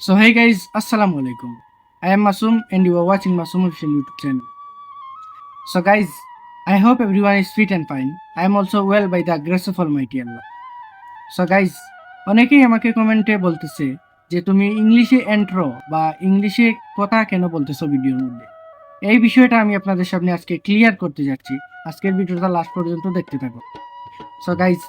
So hey guys, Assalamu alaikum. I am Masum and you are watching Masum official YouTube channel. So guys, I hope everyone is fit and fine. I am also well by the grace of Almighty Allah. So guys, অনেকেই আমাকে কমেন্টে বলতেছে যে তুমি ইংলিশে এন্ট্রো বা ইংলিশে কথা কেন বলতেছো ভিডিওর মধ্যে এই বিষয়টা আমি আপনাদের সামনে আজকে ক্লিয়ার করতে যাচ্ছি আজকের ভিডিওটা লাস্ট পর্যন্ত দেখতে থাকো সো গাইজ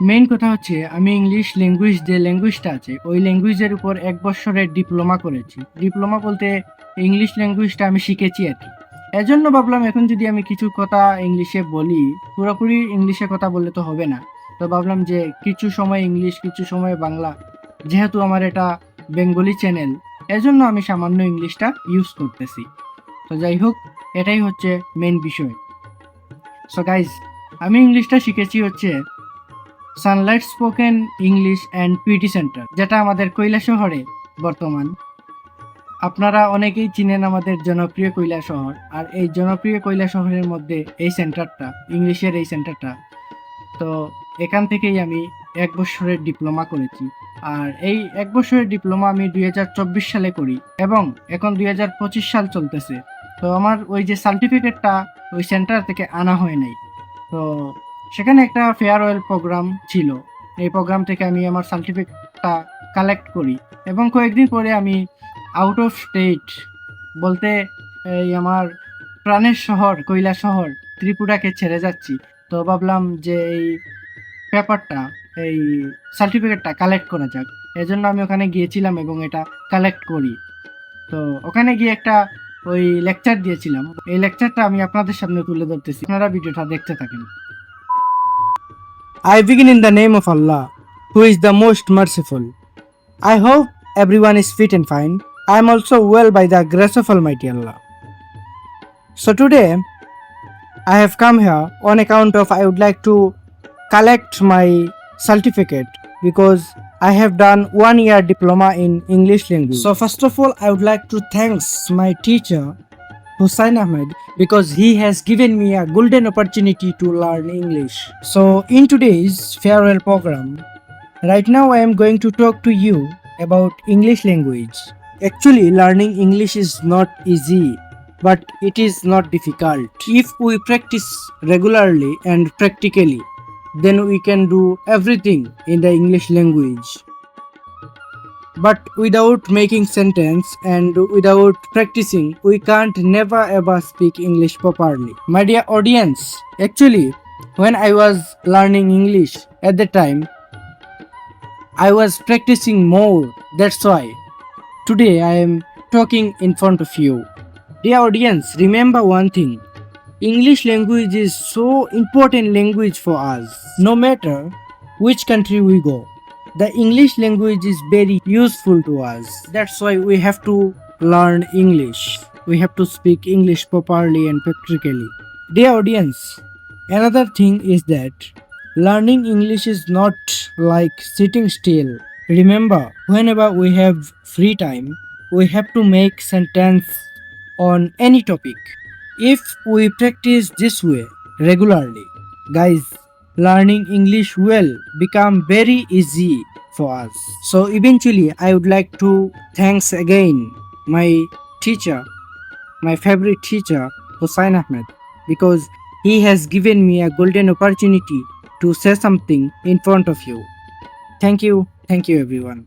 মেইন কথা হচ্ছে, আমি ইংলিশ ল্যাঙ্গুয়েজ যে ল্যাঙ্গুয়েজটা আছে, ওই ল্যাঙ্গুয়েজের উপর এক বছরের ডিপ্লোমা করেছি। ডিপ্লোমা বলতে ইংলিশ ল্যাঙ্গুয়েজটা আমি শিখেছি আর কি। এজন্য ভাবলাম, এখন যদি আমি কিছু কথা ইংলিশে বলি, পুরোপুরি ইংলিশে কথা বললে তো হবে না। তো ভাবলাম যে কিছু সময় ইংলিশ কিছু সময় বাংলা, যেহেতু আমার এটা বেঙ্গলি চ্যানেল এজন্য আমি সামান্য ইংলিশটা ইউজ করতেছি। তো যাই হোক, এটাই হচ্ছে মেন বিষয়। সো গাইজ আমি ইংলিশটা শিখেছি হচ্ছে Sunlight spoken English and PT centre যেটা আমাদের কৈলা শহরে বর্তমান। আপনারা অনেকেই চিনেন আমাদের জনপ্রিয় কৈলা শহর, আর এই জনপ্রিয় কৈলা শহরের মধ্যে এই সেন্টারটা, ইংলিশের এই সেন্টারটা। তো এখান থেকেই আমি এক বছরের ডিপ্লোমা করেছি। আর এই এক বছরের ডিপ্লোমা আমি দুই হাজার চব্বিশ সালে করি, এবং এখন দুই হাজার পঁচিশ সাল চলতেছে। তো আমার ওই যে সার্টিফিকেটটা ওই সেন্টার থেকে আনা হয় নাই। তো সেখানে একটা ফেয়ারওয়েল প্রোগ্রাম ছিল। এই প্রোগ্রাম থেকে আমি আমার সার্টিফিকেটটা কালেক্ট করি এবং কয়েকদিন পরে আমি আউট অফ স্টেট বলতে এই আমার প্রাণের শহর কৈলা শহর, ত্রিপুরাকে ছেড়ে যাচ্ছি। তো ভাবলাম যে এই পেপারটা এই সার্টিফিকেটটা কালেক্ট করা যাক। এজন্য আমি ওখানে গিয়েছিলাম এবং এটা কালেক্ট করি। তো ওখানে গিয়ে একটা ওই লেকচার দিয়েছিলাম। এই লেকচারটা আমি আপনাদের সামনে তুলে ধরতেছি। আপনারা ভিডিওটা দেখতে থাকেন। I begin in the name of Allah, who is the most merciful. I hope everyone is fit and fine. I am also well by the grace of Almighty Allah. So today, I have come here on account of I would like to collect my certificate because I have done one year diploma in English language. So first of all, I would like to thanks my teacher Hussain Ahmed because he has given me a golden opportunity to learn English. So, in today's farewell program, right now I am going to talk to you about English language. Actually, learning English is not easy, but it is not difficult. If we practice regularly and practically, then we can do everything in the English language but without making sentence and without practicing we can't never ever speak english properly. My dear audience actually when i was learning english at the time i was practicing more. That's why today i am talking in front of you. Dear audience remember one thing. English language is so important language for us no matter which country we go the english language is very useful to us. That's why we have to learn english. We have to speak english properly and practically. Dear audience another thing is that learning english is not like sitting still. Remember whenever we have free time we have to make sentence on any topic. If we practice this way regularly guys learning english will become very easy for us. So eventually i would like to thanks again my teacher my favorite teacher hussain ahmed because he has given me a golden opportunity to say something in front of you. Thank you. Thank you everyone